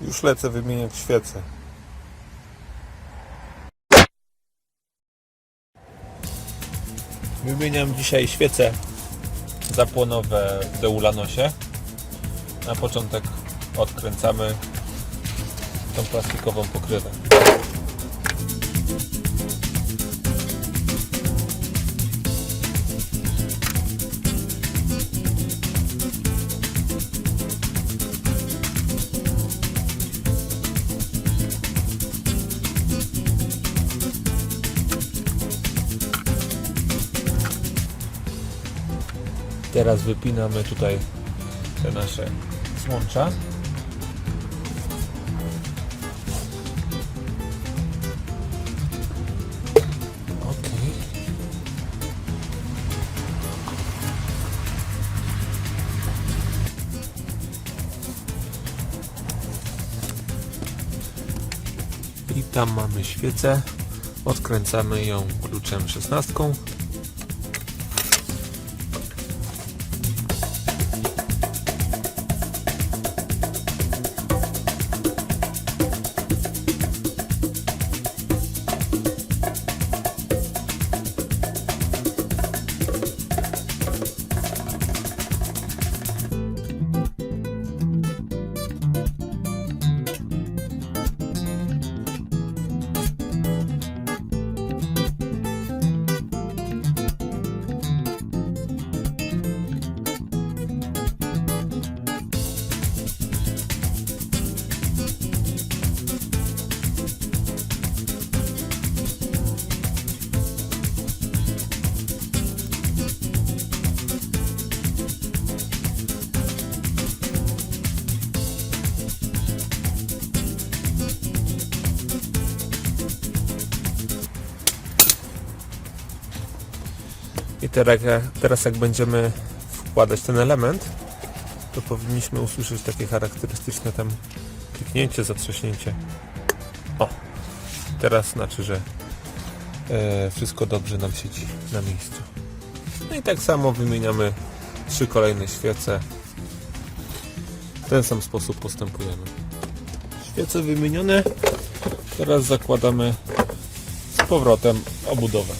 Już lecę wymieniać świece. Wymieniam dzisiaj świece zapłonowe w Deulanosie. Na początek odkręcamy tą plastikową pokrywę. Teraz wypinamy tutaj te nasze złącza. I tam mamy świecę. Odkręcamy ją kluczem 16. I teraz, jak będziemy wkładać ten element, to powinniśmy usłyszeć takie charakterystyczne tam kliknięcie, zatrzaśnięcie. O! Teraz znaczy, że e, wszystko dobrze nam siedzi na miejscu. No i tak samo wymieniamy trzy kolejne świece. W ten sam sposób postępujemy. Świece wymienione. Teraz zakładamy z powrotem obudowę.